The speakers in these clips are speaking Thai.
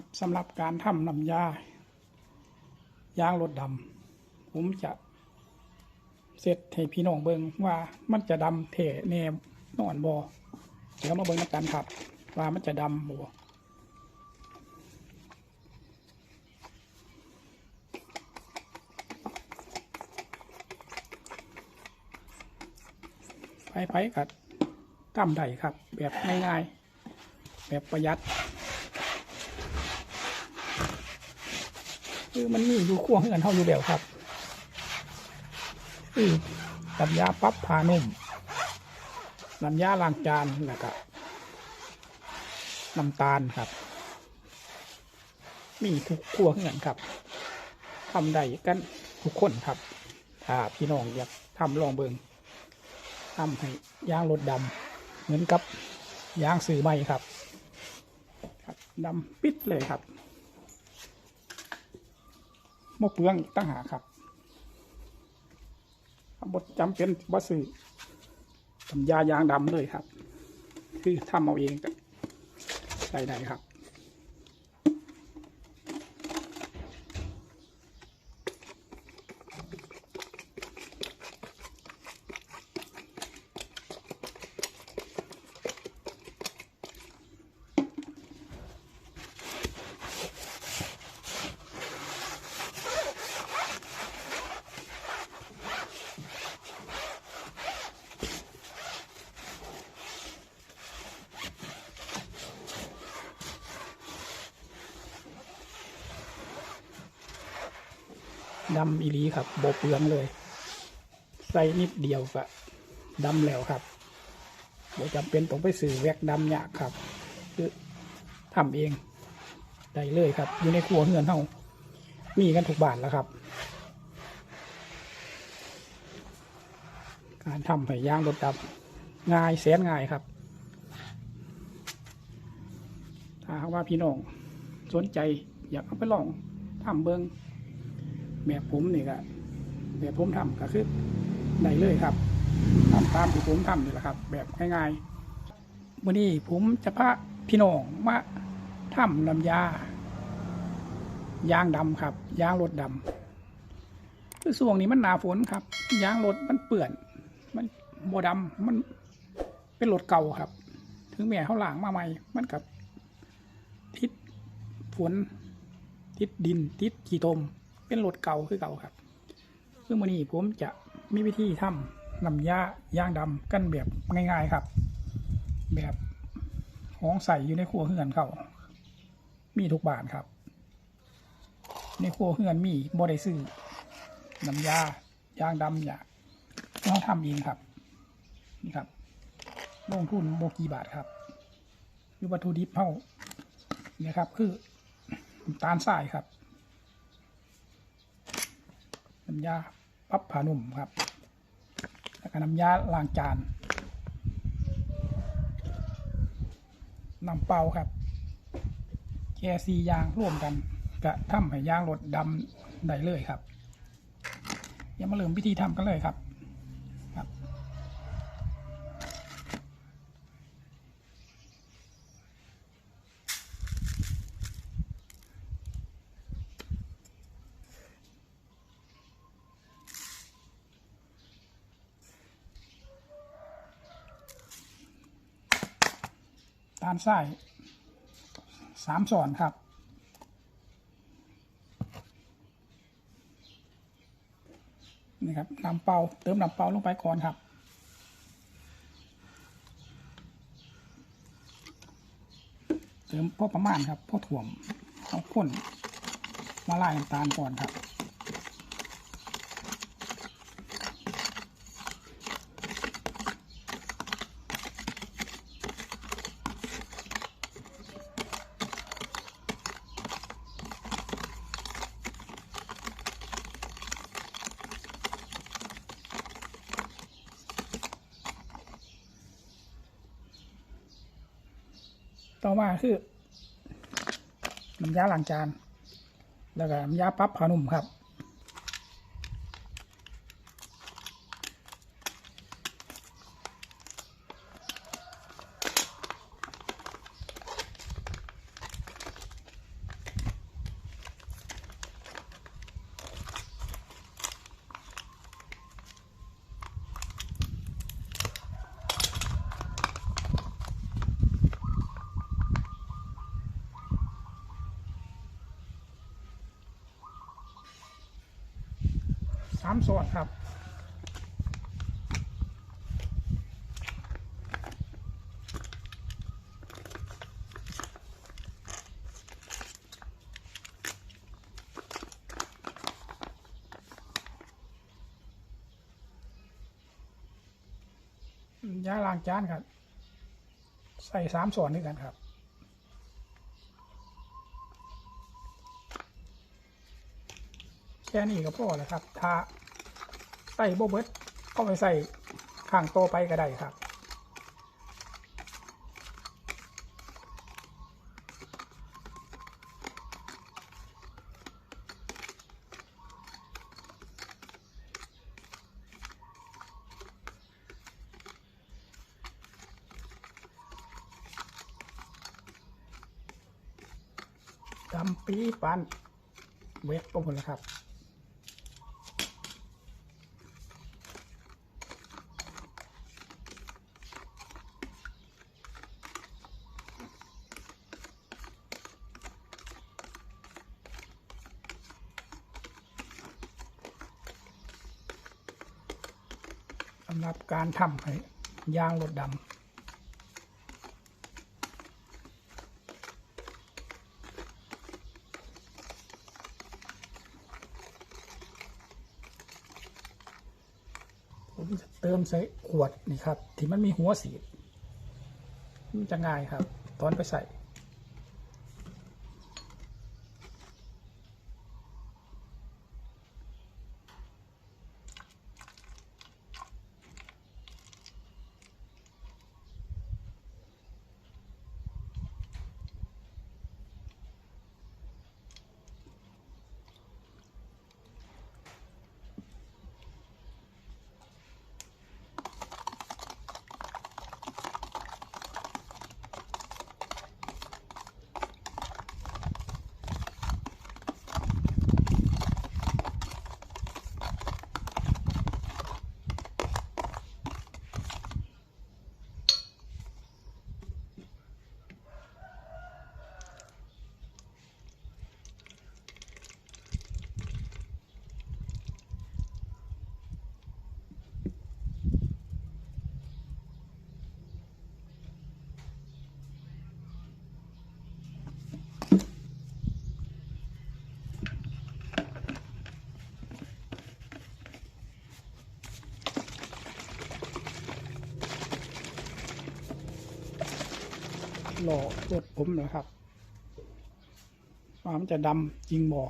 ครับสำหรับการทำน้ำยายางรถดำผมจะเสร็จให้พี่น้องเบิงว่ามันจะดำเทแนมนอนบอเดี๋ยวมาเบิงกันครับ ว่ามันจะดำบ่ไปไปๆกับตั้มได้ครับ แบบง่ายๆ แบบประหยัด คือมันมีอยู่ขั้วเฮือนเท่าอยู่แล้วครับคือน้ำยาปั๊บผ้านุ่มน้ำยาล้างจานแล้วก็น้ำตาลครับ มีทุกขั้วเฮือนครับทำได้กันทุกคนครับถ้าพี่น้องอยากทำลองเบิงทำให้ยางรถดำเหมือนกับยางสื่อใหม่ครับครับดำปิดเลยครับ มะเปลืองตั้งหาครับบทจำเป็นบัซื้อทำยายางดำเลยครับ คือทำเอาเองก็ได้ได้ครับ ดำอีลีครับโบเปลืองเลย ใส่นิดเดียวก็ดำแล้วครับโบจำเป็นต้องไปสื่อแวกดำยากครับ คือทำเองได้เลยครับ อยู่ในครัวเฮือนเฮามีกันทุกบานแล้วครับ การทำไผ่ย่างรถดำง่ายแสนง่ายครับถ้าหากว่าพี่น้องสนใจอยากเอาไปลองทำเบิง แบบผมนี่ก็แบบผมทำก็คือได้เลยครับทำตามที่ผมทำนี่แหละครับ แบบง่ายๆวันนี้ผมจะพาพี่น้องมาทำน้ำยา ยางดำครับ ยางรถดำคือช่วงนี้มันหนาฝนครับ ยางรถมันเปื่อน มันโบดำมันเป็นรถเก่าครับ ถึงแม้เขาหลางมาใหม่ มันกับทิศฝน ทิศดิน ทิศขีตม เป็นรถเก่าคือเก่าครับ ซึ่งวันนี้ผมจะมีวิธีทำน้ำยาย่างดำกันแบบง่าย ๆครับ แบบห้องใส่อยู่ในครัวเฮือนเขามีทุกบานครับ ในครัวเฮือนมีบ่ได้ซื้อน้ำยาย่างดำอยากเราทำเองครับนี่ครับลงทุนโบกี่บาทครับคือวัตถุดิบเท่านี่ครับ คือตาลทรายครับ น้ำยาปรับผ้านุ่มครับ แล้วก็น้ำยาล้างจานน้ำเปล่าครับแค่สี่อย่างร่วมกันก็ทำให้ยางรถดำได้เลยครับเดี๋ยวมาเริ่มพิธีทำกันเลยครับ ตาลทรายสามส่วนครับนี่ครับน้ำเปล่าเติมน้ำเปล่าลงไปก่อนครับ เติมพอประมาณครับพอถ่วมเอาข้นมาไลายน้ำตาลก่อนครับ ต่อมาคือน้ำยาล้างจาน แล้วก็น้ำยาปั๊บผ้านุ่มครับามส่วนครับยาล้างจานครับ ใส่สามส่วนด้กันครับแค่นี้ก็พอแล้วครับ ถ้า ส่โบเบิร์ตก็ไปใส่ข้างโตไปก็ได้ครับ ดำปีปันเวทก็หมดแล้วครับำหรับการทำให้ยางรถดำผมจะเติมใส่ขวดนี่ครับ ที่มันมีหัวสีมันจะง่ายครับ ตอนไปใส่ หล่อรถผมนะครับว่ามันจะดำจริงบ่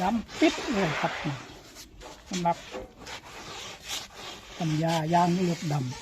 ดำปิดเลยครับสำหรับปัญญายางรถดำ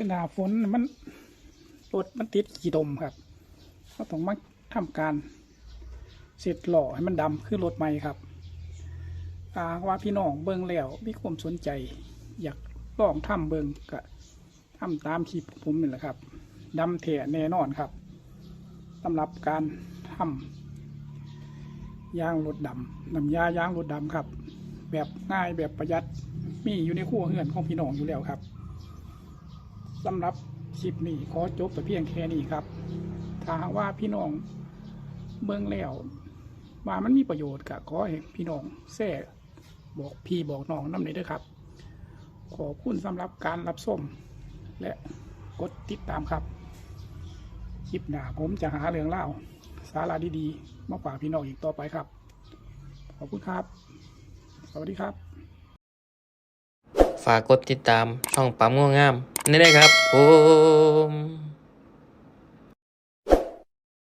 คือหนาฝนน่ะมันรถมันติดขี่ตมครับก็ต้องมาทำการเสร็จหล่อให้มันดำคือรถใหม่ครับถ้าว่าพี่น้องเบิ่งแล้วมีความสนใจ อยากลองทำเบิ่งก็ทำตามคลิปผมนี่แหละครับดำแถ่แน่นอนครับสำหรับการทำยางรถดำน้ำยายางรถดำครับ แบบง่ายแบบประหยัดมีอยู่ในครัวเรือนของพี่น้องอยู่แล้วครับ สำหรับคลิปนี้ขอจบแต่เพียงแค่นี้ครับ ถ้าหากว่าพี่น้องเบิ่งแล้วว่ามันมีประโยชน์ก็ขอให้พี่น้องแซ่บอกพี่บอกน้องน้ำเลยเด้วยครับ ขอบคุณสำหรับการรับชมและกดติดตามครับ คลิปหน้าผมจะหาเรื่องเล่า สาระดีๆ มาฝากพี่น้องอีกต่อไปครับ ขอบคุณครับ สวัสดีครับ ฝากกดติดตามช่องปั๊มง่วงงาม นี่เลยครับผม